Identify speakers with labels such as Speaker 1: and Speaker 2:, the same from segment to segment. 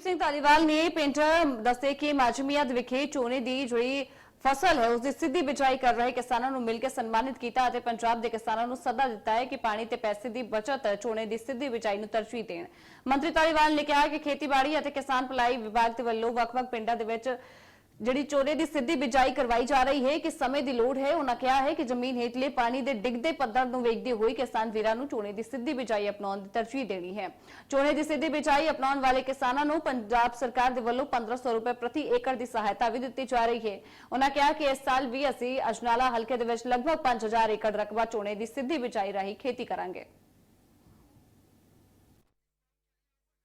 Speaker 1: ਮਨਦੀਪ ਸਿੰਘ ਧਾਲੀਵਾਲ ਨੇ ਪਿੰਡ ਦੱਸੇ ਕਿ ਮਾਜਮੀਆਦ ਵਿਖੇ ਚੋਣੇ ਦੀ ਜਿਹੜੀ ਫਸਲ ਹੈ ਉਸ ਦੀ ਸਿੱਧੀ ਬਿਜਾਈ ਕਰ ਰਹੇ ਕਿਸਾਨਾਂ ਨੂੰ ਮਿਲ ਕੇ ਸਨਮਾਨਿਤ ਕੀਤਾ ਅਤੇ ਪੰਜਾਬ ਦੇ ਕਿਸਾਨਾਂ ਨੂੰ ਸੱਦਾ ਦਿੱਤਾ ਹੈ ਕਿ ਪਾਣੀ ਤੇ ਪੈਸੇ ਦੀ ਬਚਤ ਚੋਣੇ ਦੀ ਸਿੱਧੀ ਬਿਜਾਈ ਨੂੰ ਤਰਜੀਹ ਦੇਣ। ਮੰਤਰੀ ਧਾਲੀਵਾਲ ਨੇ ਕਿਹਾ ਕਿ ਖੇਤੀਬਾੜੀ ਅਤੇ ਕਿਸਾਨ ਭਲਾਈ ਵਿਭਾਗ ਦੇ ਵੱਲੋਂ ਵੱਖ-ਵੱਖ ਪਿੰਡਾਂ ਦੇ ਵਿੱਚ ਜਿਹੜੀ ਚੋਲੇ ਦੀ ਸਿੱਧੀ ਬਿਜਾਈ ਕਰਵਾਈ ਜਾ ਰਹੀ ਹੈ ਕਿ ਸਮੇਂ ਦੀ ਲੋੜ ਹੈ? ਉਹਨਾਂ ਕਿਹਾ ਹੈ ਕਿ ਜ਼ਮੀਨ ਹੇਠਲੇ ਪਾਣੀ ਦੇ ਡਿੱਗਦੇ ਪੱਧਰ ਨੂੰ ਵੇਖਦੇ ਹੋਏ ਕਿਸਾਨ ਵੀਰਾਂ ਨੂੰ ਚੋਣੇ ਦੀ ਸਿੱਧੀ ਬਿਜਾਈ ਅਪਣਾਉਣ ਦੀ ਤਰਜੀਹ ਦੇਣੀ ਹੈ। ਚੋਣੇ ਦੀ ਸਿੱਧੀ ਬਿਜਾਈ ਅਪਣਾਉਣ ਵਾਲੇ ਕਿਸਾਨਾਂ ਨੂੰ ਪੰਜਾਬ ਸਰਕਾਰ ਦੇ ਵੱਲੋਂ 1500 ਰੁਪਏ ਪ੍ਰਤੀ ਏਕੜ ਦੀ ਸਹਾਇਤਾ ਵੀ ਦਿੱਤੀ ਜਾ ਰਹੀ ਹੈ। ਉਹਨਾਂ ਕਿਹਾ ਕਿ ਇਸ ਸਾਲ ਵੀ ਅਸੀਂ ਅਜਨਾਲਾ ਹਲਕੇ ਦੇ ਵਿੱਚ ਲਗਭਗ 5000 ਏਕੜ ਰਕਬਾ ਚੋਣੇ ਦੀ ਸਿੱਧੀ ਬਿਜਾਈ ਰਾਹੀਂ ਖੇਤੀ ਕਰਾਂਗੇ।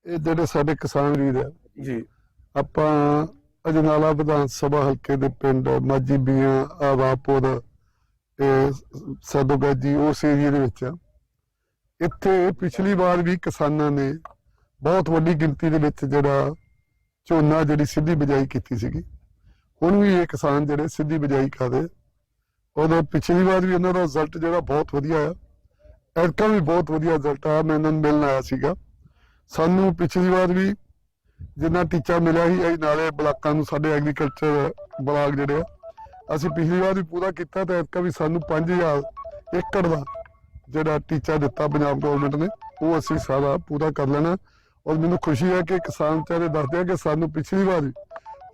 Speaker 2: ਇਹ ਜਿਹੜੇ ਸਾਡੇ ਕਿਸਾਨ ਵੀਰ ਆ
Speaker 3: ਜੀ।
Speaker 2: ਆਪਾਂ ਅਜਨਾਲਾ ਵਿਧਾਨ ਸਭਾ ਹਲਕੇ ਦੇ ਪਿੰਡ ਮਾਜੀ ਬੀਆਂ ਆਵਾਪੁਰ ਸਦੋਗਾਜੀ ਉਸ ਏਰੀਏ ਦੇ ਵਿੱਚ ਇੱਥੇ ਪਿਛਲੀ ਵਾਰ ਵੀ ਕਿਸਾਨਾਂ ਨੇ ਬਹੁਤ ਵੱਡੀ ਗਿਣਤੀ ਦੇ ਵਿੱਚ ਜਿਹੜਾ ਝੋਨਾ ਜਿਹੜੀ ਸਿੱਧੀ ਬਿਜਾਈ ਕੀਤੀ ਸੀਗੀ। ਹੁਣ ਵੀ ਇਹ ਕਿਸਾਨ ਜਿਹੜੇ ਸਿੱਧੀ ਬਿਜਾਈ ਕਰ ਰਹੇ। ਉਹਦਾ ਪਿਛਲੀ ਵਾਰ ਵੀ ਇਹਨਾਂ ਦਾ ਰਿਜ਼ਲਟ ਜਿਹੜਾ ਬਹੁਤ ਵਧੀਆ ਆ। ਐਰਕਾ ਵੀ ਬਹੁਤ ਵਧੀਆ ਰਿਜ਼ਲਟ ਆ, ਮੈਂ ਇਹਨਾਂ ਨੂੰ ਮਿਲਣ ਆਇਆ ਸੀਗਾ। ਸਾਨੂੰ ਪਿਛਲੀ ਵਾਰ ਵੀ ਜਿੰਨਾ ਟੀਚਾ ਮਿਲਿਆ ਸੀ, ਅਸੀਂ ਨਾਲੇ ਬਲਾਕਾਂ ਨੂੰ ਸਾਡੇ ਐਗਰੀਕਲਚਰ ਬਲਾਕ ਜਿਹੜੇ ਆ, ਅਸੀਂ ਪਿਛਲੀ ਵਾਰ ਵੀ ਪੂਰਾ ਕੀਤਾ ਤੇ ਐਤਕਾ ਵੀ ਸਾਨੂੰ 5000 ਏਕੜ ਦਾ ਜਿਹੜਾ ਟੀਚਾ ਦਿੱਤਾ ਪੰਜਾਬ ਗਵਰਨਮੈਂਟ ਨੇ, ਉਹ ਅਸੀਂ ਸਾਰਾ ਪੂਰਾ ਕਰ ਲੈਣਾ। ਔਰ ਮੈਨੂੰ ਖੁਸ਼ੀ ਹੈ ਕਿ ਕਿਸਾਨ ਚਾਰੇ ਦੱਸਦੇ ਆ ਕਿ ਸਾਨੂੰ ਪਿਛਲੀ ਵਾਰ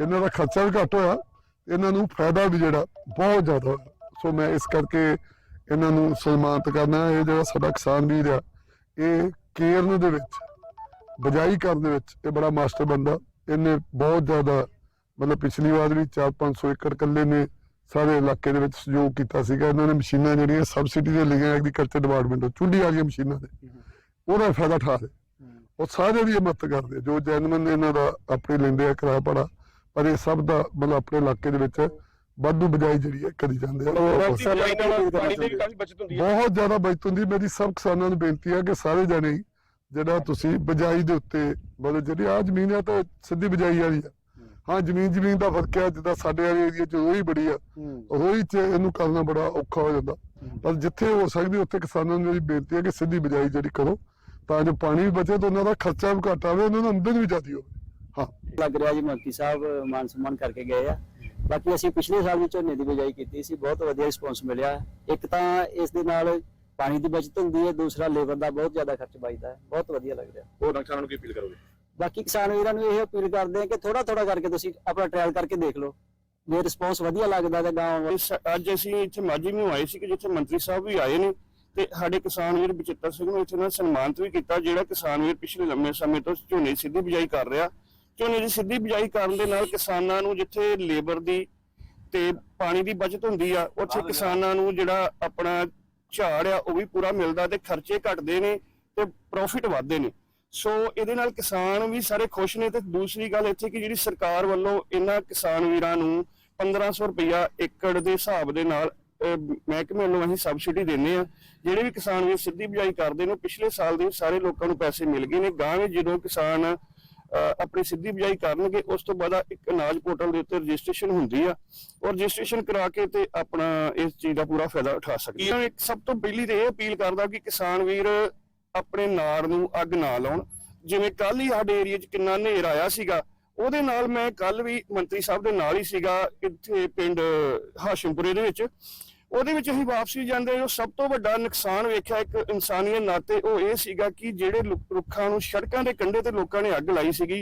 Speaker 2: ਇਹਨਾਂ ਦਾ ਖਰਚਾ ਵੀ ਘੱਟ ਹੋਇਆ, ਇਹਨਾਂ ਨੂੰ ਫਾਇਦਾ ਵੀ ਜਿਹੜਾ ਬਹੁਤ ਜ਼ਿਆਦਾ ਹੋਇਆ। ਸੋ ਮੈਂ ਇਸ ਕਰਕੇ ਇਹਨਾਂ ਨੂੰ ਸਨਮਾਨਿਤ ਕਰਨਾ, ਇਹ ਜਿਹੜਾ ਸਾਡਾ ਕਿਸਾਨ ਵੀਰ ਆ, ਇਹ ਕੇਰਨ ਦੇ ਵਿੱਚ ਬਜਾਈ ਕਰਨ ਦੇ ਵਿੱਚ ਇਹ ਬੜਾ ਮਾਸਟਰ ਬੰਦਾ। ਇਹਨੇ ਬਹੁਤ ਜ਼ਿਆਦਾ ਮਤਲਬ ਪਿਛਲੀ ਵਾਰ ਵੀ 4-500 ਏਕੜ ਕੱਲੇ ਨੇ ਸਾਰੇ ਇਲਾਕੇ ਦੇ ਵਿੱਚ ਸਹਿਯੋਗ ਕੀਤਾ ਸੀਗਾ। ਇਹਨਾਂ ਨੇ ਮਸ਼ੀਨਾਂ ਜਿਹੜੀਆਂ ਸਬਸਿਡੀ ਦੇ ਲਈਆਂ ਐਗਰੀਕਲਚਰ ਡਿਪਾਰਟਮੈਂਟ ਤੋਂ ਚੁੰਡੀ ਵਾਲੀਆਂ ਮਸ਼ੀਨਾਂ ਦੇ। ਉਹਦਾ ਫਾਇਦਾ ਠਾ ਰਹੇ ਉਹ ਸਾਰੇ ਦੀ ਮਦਦ ਕਰਦੇ। ਜੋ ਜੈਨੂਨ ਇਹਨਾਂ ਦਾ ਆਪਣੇ ਲੈਂਦੇ ਆ ਕਿਰਾਇਆ ਭਾੜਾ ਪਰ ਇਹ ਸਭ ਦਾ ਮਤਲਬ ਆਪਣੇ ਇਲਾਕੇ ਦੇ ਵਿੱਚ ਵਾਧੂ ਬਜਾਈ ਜਿਹੜੀ ਹੈ ਕਰੀ ਜਾਂਦੇ ਆ।
Speaker 3: ਬਚਤ ਹੁੰਦੀ ਹੈ।
Speaker 2: ਬਹੁਤ ਜ਼ਿਆਦਾ ਬਚਤ ਹੁੰਦੀ ਮੇਰੀ ਸਭ ਕਿਸਾਨਾਂ ਨੂੰ ਬੇਨਤੀ ਹੈ ਕਿ ਸਾਰੇ ਜਣੇ ਹੀ ਜਿਹੜਾ ਤੁਸੀਂ ਬਜਾਈ ਦੇ ਉੱਤੇ, ਮਤਲਬ ਜਿਹੜੀ ਆ ਜ਼ਮੀਨ ਹੈ ਤਾਂ ਸਿੱਧੀ ਬਜਾਈ ਵਾਲੀ ਆ। ਹਾਂ ਜ਼ਮੀਨ ਜ਼ਮੀਨ ਦਾ ਫ਼ਰਕ ਹੈ ਜਿੱਦਾਂ ਸਾਡੇ ਵਾਲੇ ਏਰੀਆ 'ਚ ਰੋਈ ਬੜੀ ਆ। ਰੋਈ 'ਚ ਇਹਨੂੰ ਕਰਨਾ ਬੜਾ ਔਖਾ ਹੋ ਜਾਂਦਾ। ਪਰ ਜਿੱਥੇ ਹੋ ਸਕਦੀ, ਉੱਥੇ ਕਿਸਾਨਾਂ ਨੂੰ ਮੇਰੀ ਬੇਨਤੀ ਹੈ ਕਿ ਸਿੱਧੀ ਬਜਾਈ ਜਿਹੜੀ ਕਰੋ, ਤਾਂ ਜੋ ਪਾਣੀ ਵੀ ਬਚੇ ਤੇ ਉਹਨਾਂ ਦਾ ਖਰਚਾ ਵੀ ਘੱਟ ਆਵੇ, ਉਹਨਾਂ ਨੂੰ ਆਮਦਨ ਵੀ ਜ਼ਿਆਦੀ ਹੋਵੇ। ਹਾਂ।
Speaker 4: ਲੱਗ ਰਿਹਾ ਜੀ, ਮੰਤਰੀ ਸਾਹਿਬ ਮਾਨ ਸਨਮਾਨ ਕਰਕੇ ਗਏ ਆ। ਬਾਕੀ ਅਸੀਂ ਪਿਛਲੇ ਸਾਲ ਵੀ ਝੋਨੇ ਦੀ ਬਿਜਾਈ ਕੀਤੀ ਸੀ, ਬਹੁਤ ਵਧੀਆ ਰਿਸਪੌਂਸ ਮਿਲਿਆ। ਇੱਕ ਤਾਂ ਇਸ ਦੇ ਨਾਲ ਪਾਣੀ ਦੀ ਬਚਤ ਹੁੰਦੀ ਹੈ ਦੂਸਰਾ ਲੇਬਰ ਦਾ ਬਹੁਤ ਜ਼ਿਆਦਾ ਖਰਚ ਬਚਦਾ ਹੈ। ਬਹੁਤ ਵਧੀਆ ਲੱਗ ਰਿਹਾ।
Speaker 3: ਹੋਰ ਨਕਸ਼ਾਨਾਂ ਨੂੰ ਕੀ ਅਪੀਲ ਕਰੋਗੇ?
Speaker 4: ਬਾਕੀ ਕਿਸਾਨ ਵੀਰਾਂ ਨੂੰ ਇਹ ਅਪੀਲ ਕਰਦੇ ਆ ਕਿ ਥੋੜਾ ਥੋੜਾ ਕਰਕੇ ਤੁਸੀਂ ਆਪਣਾ ਟ੍ਰਾਇਲ ਕਰਕੇ ਦੇਖ ਲਓ। ਜੇ ਰਿਸਪੌਂਸ ਵਧੀਆ ਲੱਗਦਾ ਤਾਂ ਗਾਂਵ
Speaker 5: ਇਸ- ਅੱਜ ਅਸੀਂ ਇੱਥੇ ਮਾਝੀ ਨੂੰ ਆਏ ਸੀ ਕਿ ਜਿੱਥੇ ਮੰਤਰੀ ਸਾਹਿਬ ਵੀ ਆਏ ਨੇ ਤੇ ਸਾਡੇ ਕਿਸਾਨ ਵੀਰ ਬਚਿੱਤਰ ਸਿੰਘ ਨੂੰ ਇੱਥੇ ਨਾਲ ਸਨਮਾਨਿਤ ਵੀ ਕੀਤਾ ਜਿਹੜਾ ਕਿਸਾਨ ਵੀਰ ਪਿਛਲੇ ਲੰਮੇ ਸਮੇਂ ਤੋਂ ਝੋਨੇ ਦੀ ਸਿੱਧੀ ਬਿਜਾਈ ਕਰ ਰਿਹਾ। ਝੋਨੇ ਦੀ ਸਿੱਧੀ ਬਿਜਾਈ ਕਰਨ ਦੇ ਨਾਲ ਕਿਸਾਨਾਂ ਨੂੰ ਜਿੱਥੇ ਲੇਬਰ ਦੀ ਤੇ ਪਾਣੀ ਦੀ ਬਚਤ ਹੁੰਦੀ ਆ ਉੱਥੇ ਕਿਸਾਨਾਂ ਨੂੰ ਜਿਹੜਾ ਆਪਣਾ ਝਾੜ ਆ, ਉਹ ਵੀ ਪੂਰਾ ਮਿਲਦਾ ਤੇ ਖਰਚੇ ਘਟਦੇ ਨੇ ਤੇ ਪ੍ਰੋਫਿਟ ਵੱਧਦੇ ਨੇ। ਸੋ ਇਹਦੇ ਨਾਲ ਕਿਸਾਨ ਵੀ ਸਾਰੇ ਖੁਸ਼ ਨੇ ਤੇ ਦੂਸਰੀ ਗੱਲ ਇੱਥੇ ਕਿ ਜਿਹੜੀ ਸਰਕਾਰ ਵੱਲੋਂ ਇਹਨਾਂ ਕਿਸਾਨ ਵੀਰਾਂ ਨੂੰ 1500 ਰੁਪਇਆ ਏਕੜ ਦੇ ਹਿਸਾਬ ਦੇ ਨਾਲ ਮਹਿਕਮੇ ਨੂੰ ਅਸੀਂ ਸਬਸਿਡੀ ਦਿੰਨੇ ਆ ਜਿਹੜੇ ਵੀ ਕਿਸਾਨ ਵੀਰ ਸਿੱਧੀ ਬਿਜਾਈ ਕਰਦੇ ਨੇ ਪਿਛਲੇ ਸਾਲ ਦੇ ਸਾਰੇ ਲੋਕਾਂ ਨੂੰ ਪੈਸੇ ਮਿਲ ਗਏ ਨੇ। ਗਾਂ ਵਿੱਚ ਜਦੋਂ ਕਿਸਾਨ ਆਪਣੀ ਸਿੱਧੀ ਬਿਜਾਈ ਕਰਨਗੇ, ਉਸ ਤੋਂ ਬਾਅਦ ਇੱਕ ਅਨਾਜ ਪੋਰਟਲ ਦੇ ਉੱਤੇ ਰਜਿਸਟ੍ਰੇਸ਼ਨ ਹੁੰਦੀ ਆ। ਔਰ ਰਜਿਸਟ੍ਰੇਸ਼ਨ ਕਰਾ ਕੇ ਤੇ ਆਪਣਾ ਇਸ ਚੀਜ਼ ਦਾ ਪੂਰਾ ਫਾਇਦਾ ਉਠਾ ਸਕਦੇ ਆ। ਇੱਕ ਸਭ ਤੋਂ ਪਹਿਲੀ ਤੇ ਇਹ ਅਪੀਲ ਕਰਦਾ ਕਿ ਕਿਸਾਨ ਵੀਰ ਆਪਣੇ ਨਾੜ ਨੂੰ ਅੱਗ ਨਾ ਲਾਉਣ। ਜਿਵੇਂ ਕੱਲ ਹੀ ਸਾਡੇ ਏਰੀਆ 'ਚ ਕਿੰਨਾ ਹਨੇਰ ਆਇਆ ਸੀਗਾ, ਉਹਦੇ ਨਾਲ ਮੈਂ ਕੱਲ ਵੀ ਮੰਤਰੀ ਸਾਹਿਬ ਦੇ ਨਾਲ ਹੀ ਸੀਗਾ, ਇੱਥੇ ਪਿੰਡ ਹਾਸ਼ਮਪੁਰੇ ਦੇ ਵਿੱਚ। ਉਹਦੇ ਵਿੱਚ ਅਸੀਂ ਵਾਪਸੀ ਜਾਂਦੇ ਜੋ ਸਭ ਤੋਂ ਵੱਡਾ ਨੁਕਸਾਨ ਵੇਖਿਆ ਇੱਕ ਇਨਸਾਨੀਅਤ ਨਾਤੇ ਉਹ ਇਹ ਸੀਗਾ ਕਿ ਜਿਹੜੇ ਰੁੱਖਾਂ ਨੂੰ, ਸੜਕਾਂ ਦੇ ਕੰਢੇ ਤੇ ਲੋਕਾਂ ਨੇ ਅੱਗ ਲਾਈ ਸੀਗੀ।